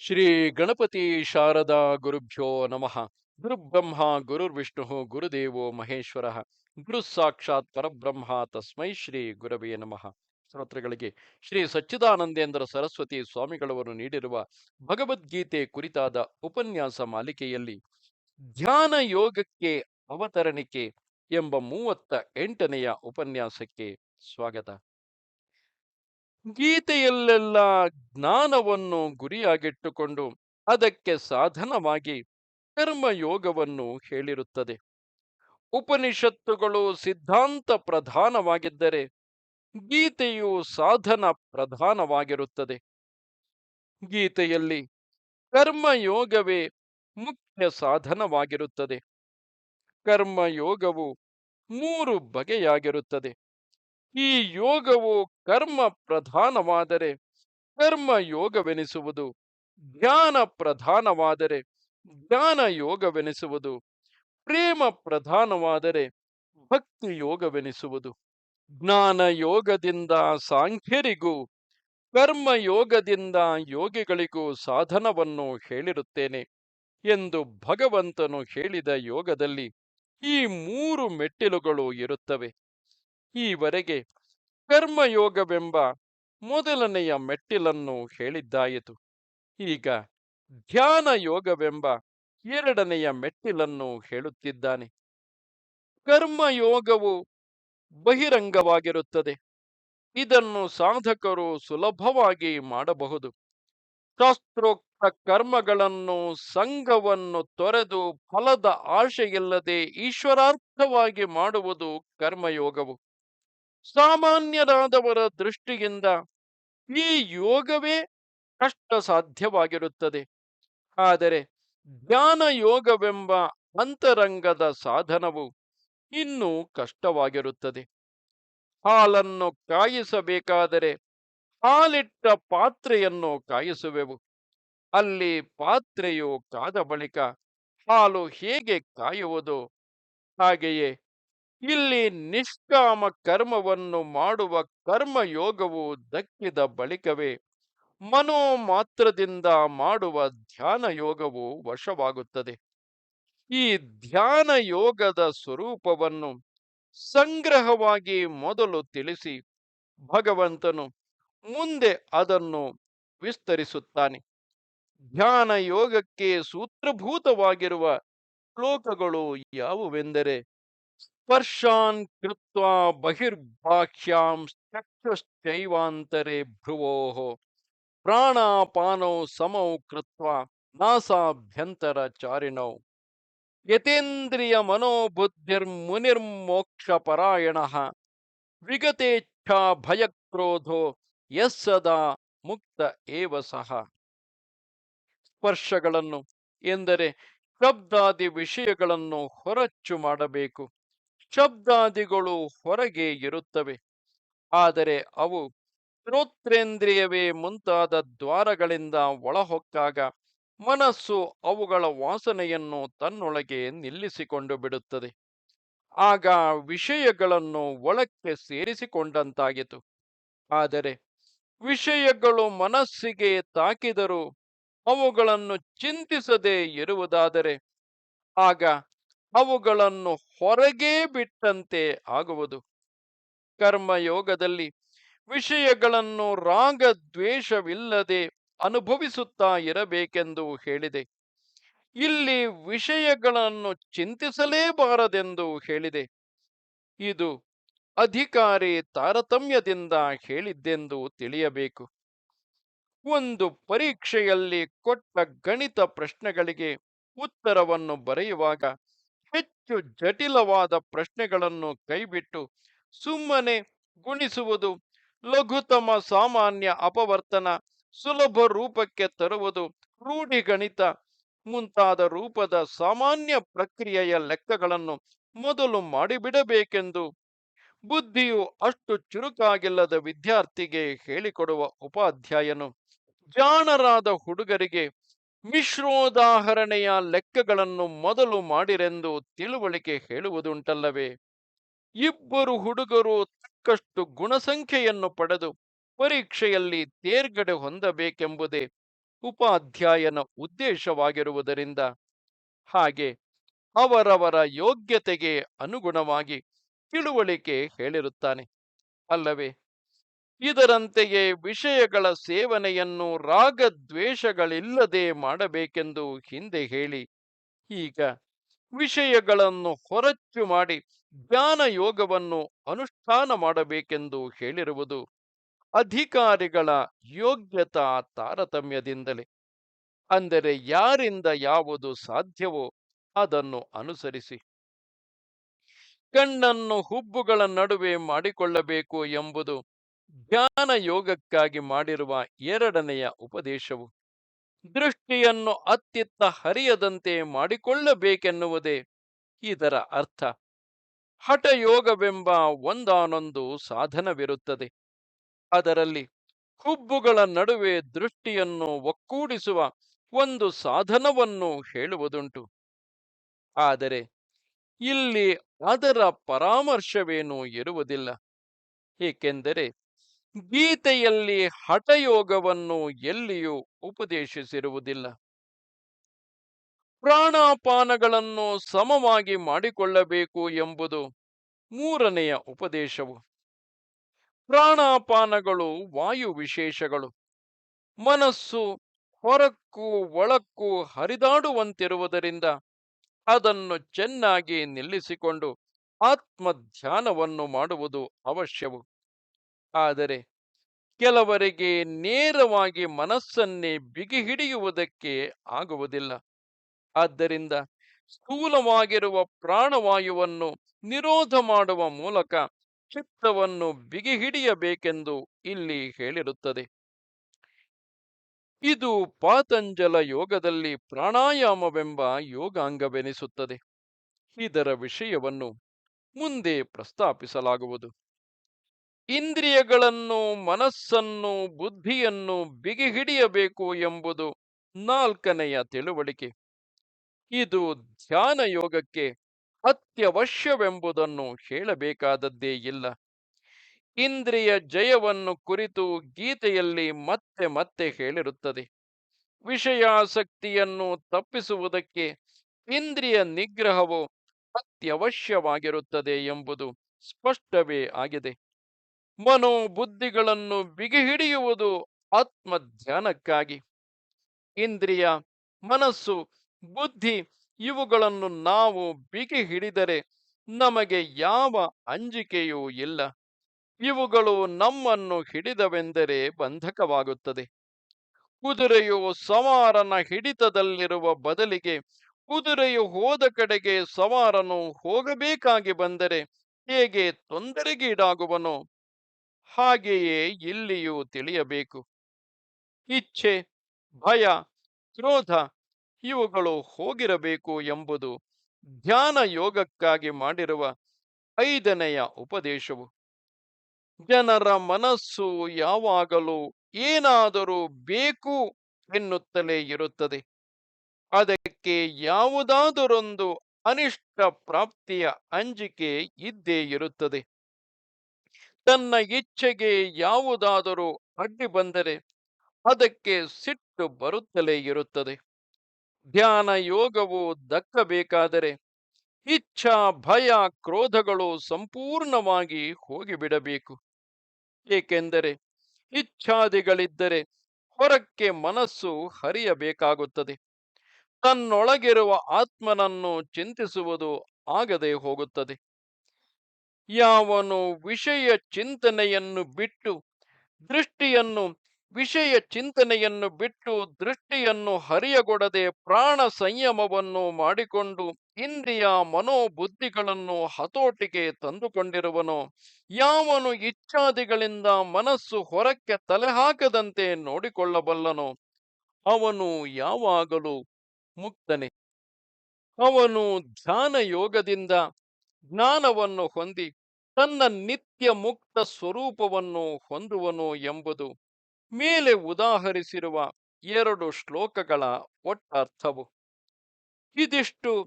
ಶ್ರೀ ಗಣಪತಿ ಶಾರದಾ ಗುರುಭ್ಯೋ ನಮಃ. ಗುರುಬ್ರಹ್ಮ, ಗುರುರ್ವಿಷ್ಣು, ಗುರುದೇವೋ ಮಹೇಶ್ವರ, ಗುರು ಸಾಕ್ಷಾತ್ ಪರಬ್ರಹ್ಮ ತಸ್ಮೈ ಶ್ರೀ ಗುರವೇ ನಮಃ. ಶ್ರೋತೃಗಳಿಗೆ ಶ್ರೀ ಸಚ್ಚಿದಾನಂದೇಂದ್ರ ಸರಸ್ವತಿ ಸ್ವಾಮಿಗಳವರು ನೀಡಿರುವ ಭಗವದ್ಗೀತೆ ಕುರಿತಾದ ಉಪನ್ಯಾಸ ಮಾಲಿಕೆಯಲ್ಲಿ ಧ್ಯಾನ ಯೋಗಕ್ಕೆ ಅವತರಣಿಕೆ ಎಂಬ ಮೂವತ್ತ ಎಂಟನೆಯ ಉಪನ್ಯಾಸಕ್ಕೆ ಸ್ವಾಗತ. ಗೀತೆಯಲ್ಲೆಲ್ಲ ಜ್ಞಾನವನ್ನು ಗುರಿಯಾಗಿಟ್ಟುಕೊಂಡು ಅದಕ್ಕೆ ಸಾಧನವಾಗಿ ಕರ್ಮಯೋಗವನ್ನು ಹೇಳಿರುತ್ತದೆ. ಉಪನಿಷತ್ತುಗಳು ಸಿದ್ಧಾಂತ ಪ್ರಧಾನವಾಗಿದ್ದರೆ ಗೀತೆಯು ಸಾಧನ ಪ್ರಧಾನವಾಗಿರುತ್ತದೆ. ಗೀತೆಯಲ್ಲಿ ಕರ್ಮಯೋಗವೇ ಮುಖ್ಯ ಸಾಧನವಾಗಿರುತ್ತದೆ. ಕರ್ಮಯೋಗವು ಮೂರು ಬಗೆಯಾಗಿರುತ್ತದೆ. ಈ ಯೋಗವು ಕರ್ಮ ಪ್ರಧಾನವಾದರೆ ಕರ್ಮ ಯೋಗವೆನಿಸುವುದು, ಜ್ಞಾನ ಪ್ರಧಾನವಾದರೆ ಜ್ಞಾನ ಯೋಗವೆನಿಸುವುದು, ಪ್ರೇಮ ಪ್ರಧಾನವಾದರೆ ಭಕ್ತಿ ಯೋಗವೆನಿಸುವುದು. ಜ್ಞಾನ ಯೋಗದಿಂದ ಸಾಂಖ್ಯರಿಗೂ, ಕರ್ಮ ಯೋಗದಿಂದ ಯೋಗಿಗಳಿಗೂ ಸಾಧನವನ್ನು ಹೇಳಿರುತ್ತೇನೆ ಎಂದು ಭಗವಂತನು ಹೇಳಿದ ಯೋಗದಲ್ಲಿ ಈ ಮೂರು ಮೆಟ್ಟಿಲುಗಳು ಇರುತ್ತವೆ. ಈವರೆಗೆ ಕರ್ಮಯೋಗವೆಂಬ ಮೊದಲನೆಯ ಮೆಟ್ಟಿಲನ್ನು ಹೇಳಿದ್ದಾಯಿತು. ಈಗ ಧ್ಯಾನ ಯೋಗವೆಂಬ ಎರಡನೆಯ ಮೆಟ್ಟಿಲನ್ನು ಹೇಳುತ್ತಿದ್ದಾನೆ. ಕರ್ಮಯೋಗವು ಬಹಿರಂಗವಾಗಿರುತ್ತದೆ. ಇದನ್ನು ಸಾಧಕರು ಸುಲಭವಾಗಿ ಮಾಡಬಹುದು. ಶಾಸ್ತ್ರೋಕ್ತ ಕರ್ಮಗಳನ್ನು ಸಂಘವನ್ನು ತೊರೆದು ಫಲದ ಆಶೆಯಿಲ್ಲದೆ ಈಶ್ವರಾರ್ಥವಾಗಿ ಮಾಡುವುದು ಕರ್ಮಯೋಗವು. ಸಾಮಾನ್ಯರಾದವರ ದೃಷ್ಟಿಯಿಂದ ಈ ಯೋಗವೇ ಕಷ್ಟ ಸಾಧ್ಯವಾಗಿರುತ್ತದೆ ಆದರೆ ಧ್ಯಾನ ಯೋಗವೆಂಬ ಅಂತರಂಗದ ಸಾಧನವು ಇನ್ನೂ ಕಷ್ಟವಾಗಿರುತ್ತದೆ. ಹಾಲನ್ನು ಕಾಯಿಸಬೇಕಾದರೆ ಹಾಲಿಟ್ಟ ಪಾತ್ರೆಯನ್ನು ಕಾಯಿಸುವೆವು. ಅಲ್ಲಿ ಪಾತ್ರೆಯು ಕಾದ ಬಳಿಕ ಹಾಲು ಹೇಗೆ ಕಾಯುವುದು? ಹಾಗೆಯೇ ಇಲ್ಲಿ ನಿಷ್ಕಾಮ ಕರ್ಮವನ್ನು ಮಾಡುವ ಕರ್ಮಯೋಗವು ದಕ್ಕಿದ ಬಳಿಕವೇ. ಮನೋ ಮಾತ್ರದಿಂದ ಮಾಡುವ ಧ್ಯಾನ ಯೋಗವು ವಶವಾಗುತ್ತದೆ. ಈ ಧ್ಯಾನ ಯೋಗದ ಸ್ವರೂಪವನ್ನು ಸಂಗ್ರಹವಾಗಿ ಮೊದಲು ತಿಳಿಸಿ ಭಗವಂತನು ಮುಂದೆ ಅದನ್ನು ವಿಸ್ತರಿಸುತ್ತಾನೆ. ಧ್ಯಾನ ಯೋಗಕ್ಕೆ ಸೂತ್ರಭೂತವಾಗಿರುವ ಶ್ಲೋಕಗಳು ಯಾವುವೆಂದರೆ ಸ್ಪರ್ಶಾನ್ ಕೃತ್ವಾ ಬಹಿರ್ಭಾಖ್ಯಾಂ ಚಕ್ಷುಶ್ಚೈವಾಂತರೆ ಭ್ರುವೋ ಪ್ರಾಣಾಪಾನೌ ಸಮೌ ಕೃತ್ವ ನಾಸಾಭ್ಯಂತರ ಚಾರಿಣೌ ಯತೇಂದ್ರಿಯ ಮನೋಬುದ್ಧಿರ್ಮುನಿರ್ಮೋಕ್ಷ ಪರಾಯಣ ವಿಗತೇಚ್ಛಾ ಭಯಕ್ರೋಧೋ ಯಸ್ಸದಾ ಮುಕ್ತ ಏವ ಸಹ ಸ್ಪರ್ಶಗಳನ್ನು ಎಂದರೆ ಶಬ್ದಾದಿ ವಿಷಯಗಳನ್ನು ಹೊರಚ್ಚು ಮಾಡಬೇಕು. ಶಬ್ದಾದಿಗಳು ಹೊರಗೆ ಇರುತ್ತವೆ. ಆದರೆ ಅವು ಶ್ರೋತ್ರೇಂದ್ರಿಯವೇ ಮುಂತಾದ ದ್ವಾರಗಳಿಂದ ಒಳಹೊಕ್ಕಾಗ ಮನಸ್ಸು ಅವುಗಳ ವಾಸನೆಯನ್ನು ತನ್ನೊಳಗೆ ನಿಲ್ಲಿಸಿಕೊಂಡು ಬಿಡುತ್ತದೆ. ಆಗ ವಿಷಯಗಳನ್ನು ಒಳಕ್ಕೆ ಸೇರಿಸಿಕೊಂಡಂತಾಗಿತು ಆದರೆ ವಿಷಯಗಳು ಮನಸ್ಸಿಗೆ ತಾಕಿದರೂ ಅವುಗಳನ್ನು ಚಿಂತಿಸದೇ ಇರುವುದಾದರೆ ಆಗ ಅವುಗಳನ್ನು ಹೊರಗೆ ಬಿಟ್ಟಂತೆ ಆಗುವುದು. ಕರ್ಮಯೋಗದಲ್ಲಿ ವಿಷಯಗಳನ್ನು ರಾಗ ದ್ವೇಷವಿಲ್ಲದೆ ಅನುಭವಿಸುತ್ತಾ ಇರಬೇಕೆಂದು ಹೇಳಿದೆ. ಇಲ್ಲಿ ವಿಷಯಗಳನ್ನು ಚಿಂತಿಸಲೇಬಾರದೆಂದು ಹೇಳಿದೆ. ಇದು ಅಧಿಕಾರಿ ತಾರತಮ್ಯದಿಂದ ಹೇಳಿದ್ದೆಂದು ತಿಳಿಯಬೇಕು. ಒಂದು ಪರೀಕ್ಷೆಯಲ್ಲಿ ಕೊಟ್ಟ ಗಣಿತ ಪ್ರಶ್ನೆಗಳಿಗೆ ಉತ್ತರವನ್ನು ಬರೆಯುವಾಗ ಹೆಚ್ಚು ಜಟಿಲವಾದ ಪ್ರಶ್ನೆಗಳನ್ನು ಕೈಬಿಟ್ಟು ಸುಮ್ಮನೆ ಗುಣಿಸುವುದು, ಲಘುತಮ ಸಾಮಾನ್ಯ ಅಪವರ್ತನ, ಸುಲಭ ರೂಪಕ್ಕೆ ತರುವುದು, ರೂಢಿಗಣಿತ ಮುಂತಾದ ರೂಪದ ಸಾಮಾನ್ಯ ಪ್ರಕ್ರಿಯೆಯ ಲೆಕ್ಕಗಳನ್ನು ಮೊದಲು ಮಾಡಿಬಿಡಬೇಕೆಂದು ಬುದ್ಧಿಯು ಅಷ್ಟು ಚುರುಕಾಗಿಲ್ಲದ ವಿದ್ಯಾರ್ಥಿಗೆ ಹೇಳಿಕೊಡುವ ಉಪಾಧ್ಯಾಯನು. ಜಾಣರಾದ ಹುಡುಗರಿಗೆ ಮಿಶ್ರೋದಾಹರಣೆಯ ಲೆಕ್ಕಗಳನ್ನು ಮೊದಲು ಮಾಡಿರೆಂದು ತಿಳುವಳಿಕೆ ಹೇಳುವುದುಂಟಲ್ಲವೇ? ಇಬ್ಬರು ಹುಡುಗರು ತಕ್ಕಷ್ಟು ಗುಣಸಂಖ್ಯೆಯನ್ನು ಪಡೆದು ಪರೀಕ್ಷೆಯಲ್ಲಿ ತೇರ್ಗಡೆ ಹೊಂದಬೇಕೆಂಬುದೇ ಉಪಾಧ್ಯಾಯನ ಉದ್ದೇಶವಾಗಿರುವುದರಿಂದ. ಹಾಗೆ ಅವರವರ ಯೋಗ್ಯತೆಗೆ ಅನುಗುಣವಾಗಿ ತಿಳುವಳಿಕೆ ಹೇಳಿರುತ್ತಾನೆ. ಅಲ್ಲವೇ? ಇದರಂತೆಯೇ ವಿಷಯಗಳ ಸೇವನೆಯನ್ನು ರಾಗದ್ವೇಷಗಳಿಲ್ಲದೆ ಮಾಡಬೇಕೆಂದು ಹಿಂದೆ ಹೇಳಿ. ಈಗ ವಿಷಯಗಳನ್ನು ಹೊರಚು ಮಾಡಿ ಜ್ಞಾನ ಯೋಗವನ್ನು ಅನುಷ್ಠಾನ ಮಾಡಬೇಕೆಂದು ಹೇಳಿರುವುದು ಅಧಿಕಾರಿಗಳ ಯೋಗ್ಯತಾ ತಾರತಮ್ಯದಿಂದಲೇ. ಅಂದರೆ ಯಾರಿಂದ ಯಾವುದು ಸಾಧ್ಯವೋ ಅದನ್ನು ಅನುಸರಿಸಿ. ಕಣ್ಣನ್ನು ಹುಬ್ಬುಗಳ ನಡುವೆ ಮಾಡಿಕೊಳ್ಳಬೇಕು ಎಂಬುದು ಜ್ಞಾನ ಯೋಗಕ್ಕಾಗಿ ಮಾಡಿರುವ ಎರಡನೆಯ ಉಪದೇಶವು, ದೃಷ್ಟಿಯನ್ನು ಅತ್ತಿತ್ತ ಹರಿಯದಂತೆ ಮಾಡಿಕೊಳ್ಳಬೇಕೆನ್ನುವುದೇ ಇದರ ಅರ್ಥ. ಹಠಯೋಗವೆಂಬ ಒಂದಾನೊಂದು ಸಾಧನವಿರುತ್ತದೆ. ಅದರಲ್ಲಿ ಹುಬ್ಬುಗಳ ನಡುವೆ ದೃಷ್ಟಿಯನ್ನು ಒಕ್ಕೂಡಿಸುವ ಒಂದು ಸಾಧನವನ್ನು ಹೇಳುವುದುಂಟು. ಆದರೆ ಇಲ್ಲಿ ಅದರ ಪರಾಮರ್ಶವೇನೂ ಇರುವುದಿಲ್ಲ. ಏಕೆಂದರೆ ಗೀತೆಯಲ್ಲಿ ಹಠಯೋಗವನ್ನು ಎಲ್ಲಿಯೂ ಉಪದೇಶಿಸಿರುವುದಿಲ್ಲ. ಪ್ರಾಣಾಪಾನಗಳನ್ನು ಸಮವಾಗಿ ಮಾಡಿಕೊಳ್ಳಬೇಕು ಎಂಬುದು ಮೂರನೆಯ ಉಪದೇಶವು. ಪ್ರಾಣಾಪಾನಗಳು ವಾಯು ವಿಶೇಷಗಳು. ಮನಸ್ಸು ಹೊರಕ್ಕೂ ಒಳಕ್ಕೂ ಹರಿದಾಡುವಂತಿರುವುದರಿಂದ ಅದನ್ನು ಚೆನ್ನಾಗಿ ನಿಲ್ಲಿಸಿಕೊಂಡು ಆತ್ಮಧ್ಯಾನವನ್ನು ಮಾಡುವುದು ಅವಶ್ಯವು. ಆದರೆ ಕೆಲವರಿಗೆ ನೇರವಾಗಿ ಮನಸ್ಸನ್ನೇ ಬಿಗಿ ಹಿಡಿಯುವುದಕ್ಕೆ ಆಗುವುದಿಲ್ಲ. ಆದ್ದರಿಂದ ಸ್ಥೂಲವಾಗಿರುವ ಪ್ರಾಣವಾಯುವನ್ನು ನಿರೋಧ ಮಾಡುವ ಮೂಲಕ ಚಿತ್ತವನ್ನು ಬಿಗಿ ಹಿಡಿಯಬೇಕೆಂದು ಇಲ್ಲಿ ಹೇಳಿರುತ್ತದೆ. ಇದು ಪಾತಂಜಲ ಯೋಗದಲ್ಲಿ ಪ್ರಾಣಾಯಾಮವೆಂಬ ಯೋಗಾಂಗವೆನಿಸುತ್ತದೆ. ಇದರ ವಿಷಯವನ್ನು ಮುಂದೆ ಪ್ರಸ್ತಾಪಿಸಲಾಗುವುದು. ಇಂದ್ರಿಯಗಳನ್ನು, ಮನಸ್ಸನ್ನು, ಬುದ್ಧಿಯನ್ನು ಬಿಗಿ ಹಿಡಿಯಬೇಕು ಎಂಬುದು ನಾಲ್ಕನೆಯ ತಿಳುವಳಿಕೆ. ಇದು ಧ್ಯಾನ ಯೋಗಕ್ಕೆ ಅತ್ಯವಶ್ಯವೆಂಬುದನ್ನು ಹೇಳಬೇಕಾದದ್ದೇ ಇಲ್ಲ. ಇಂದ್ರಿಯ ಜಯವನ್ನು ಕುರಿತು ಗೀತೆಯಲ್ಲಿ ಮತ್ತೆ ಮತ್ತೆ ಹೇಳಿರುತ್ತದೆ. ವಿಷಯಾಸಕ್ತಿಯನ್ನು ತಪ್ಪಿಸುವುದಕ್ಕೆ ಇಂದ್ರಿಯ ನಿಗ್ರಹವು ಅತ್ಯವಶ್ಯವಾಗಿರುತ್ತದೆ ಎಂಬುದು ಸ್ಪಷ್ಟವೇ ಆಗಿದೆ. ಮನೋಬುದ್ಧಿಗಳನ್ನು ಬಿಗಿಹಿಡಿಯುವುದು ಆತ್ಮಧ್ಯಾನಕ್ಕಾಗಿ. ಇಂದ್ರಿಯ, ಮನಸ್ಸು, ಬುದ್ಧಿ ಇವುಗಳನ್ನು ನಾವು ಬಿಗಿ ಹಿಡಿದರೆ ನಮಗೆ ಯಾವ ಅಂಜಿಕೆಯೂ ಇಲ್ಲ. ಇವುಗಳು ನಮ್ಮನ್ನು ಹಿಡಿದವೆಂದರೆ ಬಂಧಕವಾಗುತ್ತದೆ. ಕುದುರೆಯು ಸವಾರನ ಹಿಡಿತದಲ್ಲಿರುವ ಬದಲಿಗೆ ಕುದುರೆಯು ಹೋದ ಕಡೆಗೆ ಸವಾರನು ಹೋಗಬೇಕಾಗಿ ಬಂದರೆ ಹೇಗೆ ತೊಂದರೆಗೀಡಾಗುವನೋ ಹಾಗೆಯೇ ಇಲ್ಲಿಯೂ ತಿಳಿಯಬೇಕು. ಇಚ್ಛೆ, ಭಯ, ಕ್ರೋಧ ಇವುಗಳು ಹೋಗಿರಬೇಕು ಎಂಬುದು ಧ್ಯಾನ ಯೋಗಕ್ಕಾಗಿ ಮಾಡಿರುವ ಐದನೆಯ ಉಪದೇಶವು. ಜನರ ಮನಸ್ಸು ಯಾವಾಗಲೂ ಏನಾದರೂ ಬೇಕು ಎನ್ನುತ್ತಲೇ ಇರುತ್ತದೆ. ಅದಕ್ಕೆ ಯಾವುದಾದರೊಂದು ಅನಿಷ್ಟ ಪ್ರಾಪ್ತಿಯ ಅಂಜಿಕೆ ಇದ್ದೇ ಇರುತ್ತದೆ. ತನ್ನ ಇಚ್ಛೆಗೆ ಯಾವುದಾದರೂ ಅಡ್ಡಿ ಬಂದರೆ ಅದಕ್ಕೆ ಸಿಟ್ಟು ಬರುತ್ತಲೇ ಇರುತ್ತದೆ. ಧ್ಯಾನ ಯೋಗವು ದಕ್ಕಬೇಕಾದರೆ ಇಚ್ಛಾ, ಭಯ, ಕ್ರೋಧಗಳು ಸಂಪೂರ್ಣವಾಗಿ ಹೋಗಿಬಿಡಬೇಕು. ಏಕೆಂದರೆ ಇಚ್ಛಾದಿಗಳಿದ್ದರೆ ಹೊರಕ್ಕೆ ಮನಸ್ಸು ಹರಿಯಬೇಕಾಗುತ್ತದೆ. ತನ್ನೊಳಗಿರುವ ಆತ್ಮನನ್ನು ಚಿಂತಿಸುವುದು ಆಗದೆ ಹೋಗುತ್ತದೆ. ಯಾವನು ವಿಷಯ ಚಿಂತನೆಯನ್ನು ಬಿಟ್ಟು ದೃಷ್ಟಿಯನ್ನು, ವಿಷಯ ಚಿಂತನೆಯನ್ನು ಬಿಟ್ಟು ದೃಷ್ಟಿಯನ್ನು ಹರಿಯಗೊಡದೆ ಪ್ರಾಣ ಸಂಯಮವನ್ನು ಮಾಡಿಕೊಂಡು ಇಂದ್ರಿಯ ಮನೋಬುದ್ಧಿಗಳನ್ನು ಹತೋಟಿಗೆ ತಂದುಕೊಂಡಿರುವನು. ಯಾವನು ಇಚ್ಛಾದಿಗಳಿಂದ ಮನಸ್ಸು ಹೊರಕ್ಕೆ ತಲೆಹಾಕದಂತೆ ನೋಡಿಕೊಳ್ಳಬಲ್ಲನು. ಅವನು ಯಾವಾಗಲೂ ಮುಕ್ತನೆ. ಅವನು ಧ್ಯಾನ ಯೋಗದಿಂದ ಜ್ಞಾನವನ್ನು ಹೊಂದಿ ತನ್ನ ನಿತ್ಯ ಮುಕ್ತ ಸ್ವರೂಪವನ್ನು ಹೊಂದುವನು ಎಂಬುದು ಮೇಲೆ ಉದಾಹರಿಸಿರುವ ಎರಡು ಶ್ಲೋಕಗಳ ಒಟ್ಟರ್ಥವು. ಇದಿಷ್ಟು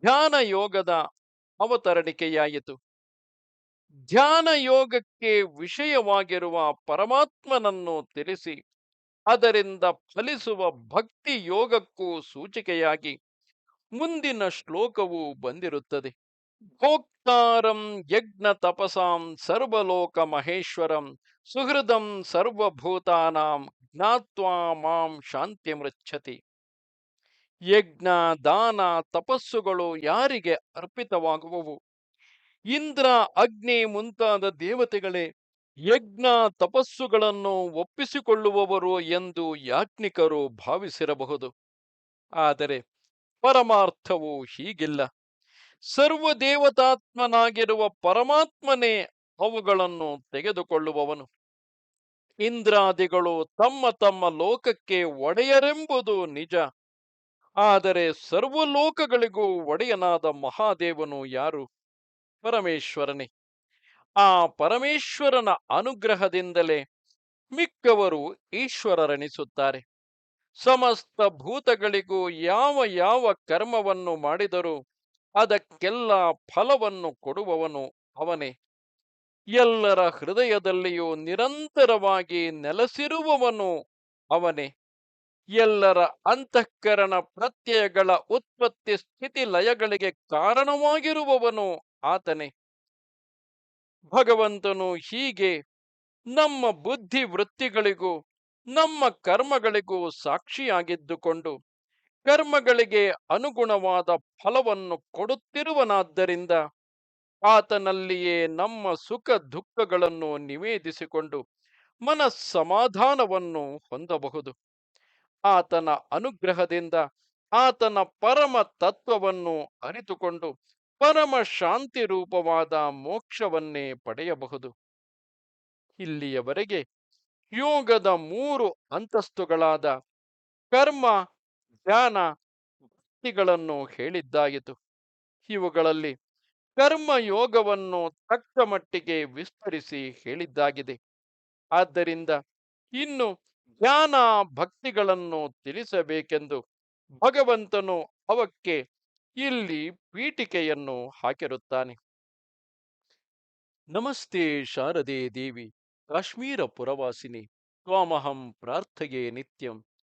ಧ್ಯಾನ ಯೋಗದ ಅವತರಣಿಕೆಯಾಯಿತು. ಧ್ಯಾನ ಯೋಗಕ್ಕೆ ವಿಷಯವಾಗಿರುವ ಪರಮಾತ್ಮನನ್ನು ತಿಳಿಸಿ, ಅದರಿಂದ ಫಲಿಸುವ ಭಕ್ತಿ ಯೋಗಕ್ಕೂ ಸೂಚಿಕೆಯಾಗಿ ಮುಂದಿನ ಶ್ಲೋಕವು ಬಂದಿರುತ್ತದೆ. ಭೋಕ್ತಾರಂ ಯಜ್ಞ ತಪಸಾಂ ಸರ್ವಲೋಕ ಮಹೇಶ್ವರಂ ಸುಹೃದಂ ಸರ್ವಭೂತಾನಾಂ ಜ್ಞಾತ್ವಾ ಮಾಂ ಶಾಂತಿ ಮೃಚ್ಛತಿ ಯಜ್ಞ, ದಾನ, ತಪಸ್ಸುಗಳು ಯಾರಿಗೆ ಅರ್ಪಿತವಾಗುವವು? ಇಂದ್ರ, ಅಗ್ನಿ ಮುಂತಾದ ದೇವತೆಗಳೇ, ಯಜ್ಞ, ತಪಸ್ಸುಗಳನ್ನು ಒಪ್ಪಿಸಿಕೊಳ್ಳುವವರು ಎಂದು ಯಾಜ್ಞಿಕರು ಭಾವಿಸಿರಬಹುದು. ಆದರೆ ಪರಮಾರ್ಥವು ಹೀಗಿಲ್ಲ. ಸರ್ವದೇವತಾತ್ಮನಾಗಿರುವ ಪರಮಾತ್ಮನೇ ಅವುಗಳನ್ನು ತೆಗೆದುಕೊಳ್ಳುವವನು. ಇಂದ್ರಾದಿಗಳು ತಮ್ಮ ತಮ್ಮ ಲೋಕಕ್ಕೆ ಒಡೆಯರೆಂಬುದು ನಿಜ. ಆದರೆ ಸರ್ವಲೋಕಗಳಿಗೂ ಒಡೆಯನಾದ ಮಹಾದೇವನು ಯಾರು? ಪರಮೇಶ್ವರನೇ. ಆ ಪರಮೇಶ್ವರನ ಅನುಗ್ರಹದಿಂದಲೇ ಮಿಕ್ಕವರು ಈಶ್ವರರೆನಿಸುತ್ತಾರೆ. ಸಮಸ್ತ ಭೂತಗಳಿಗೂ ಯಾವ ಯಾವ ಕರ್ಮವನ್ನು ಮಾಡಿದರೂ ಅದಕ್ಕೆಲ್ಲ ಫಲವನ್ನು ಕೊಡುವವನು ಅವನೇ. ಎಲ್ಲರ ಹೃದಯದಲ್ಲಿಯೂ ನಿರಂತರವಾಗಿ ನೆಲೆಸಿರುವವನು ಅವನೇ. ಎಲ್ಲರ ಅಂತಃಕರಣ ಪ್ರತ್ಯಯಗಳ ಉತ್ಪತ್ತಿ ಸ್ಥಿತಿ ಲಯಗಳಿಗೆ ಕಾರಣವಾಗಿರುವವನು ಆತನೇ. ಭಗವಂತನು ಹೀಗೆ ನಮ್ಮ ಬುದ್ಧಿ ವೃತ್ತಿಗಳಿಗೂ ನಮ್ಮ ಕರ್ಮಗಳಿಗೂ ಸಾಕ್ಷಿಯಾಗಿದ್ದುಕೊಂಡು ಕರ್ಮಗಳಿಗೆ ಅನುಗುಣವಾದ ಫಲವನ್ನು ಕೊಡುತ್ತಿರುವನಾದ್ದರಿಂದ ಆತನಲ್ಲಿಯೇ ನಮ್ಮ ಸುಖ ದುಃಖಗಳನ್ನು ನಿವೇದಿಸಿಕೊಂಡು ಮನಸ್ಸಮಾಧಾನವನ್ನು ಹೊಂದಬಹುದು. ಆತನ ಅನುಗ್ರಹದಿಂದ ಆತನ ಪರಮ ತತ್ವವನ್ನು ಅರಿತುಕೊಂಡು ಪರಮ ಶಾಂತಿ ರೂಪವಾದ ಮೋಕ್ಷವನ್ನೇ ಪಡೆಯಬಹುದು. ಇಲ್ಲಿಯವರೆಗೆ ಯೋಗದ ಮೂರು ಅಂತಸ್ತುಗಳಾದ ಕರ್ಮ ಧ್ಯಾನ ಭಕ್ತಿಗಳನ್ನು ಹೇಳಿದ್ದಾಯಿತು ಇವುಗಳಲ್ಲಿ ಕರ್ಮಯೋಗವನ್ನು ತಕ್ಕ ಮಟ್ಟಿಗೆ ವಿಸ್ತರಿಸಿ ಹೇಳಿದ್ದಾಗಿದೆ. ಆದ್ದರಿಂದ ಇನ್ನು ಜ್ಞಾನ ಭಕ್ತಿಗಳನ್ನು ತಿಳಿಸಬೇಕೆಂದು ಭಗವಂತನು ಅವಕ್ಕೆ ಇಲ್ಲಿ ಪೀಠಿಕೆಯನ್ನು ಹಾಕಿರುತ್ತಾನೆ. ನಮಸ್ತೆ ಶಾರದೆ ದೇವಿ, ಕಾಶ್ಮೀರ ಪುರವಾಸಿನಿ, ತ್ವಾಮಹಂ ಪ್ರಾರ್ಥೆಯೇ ನಿತ್ಯಂ.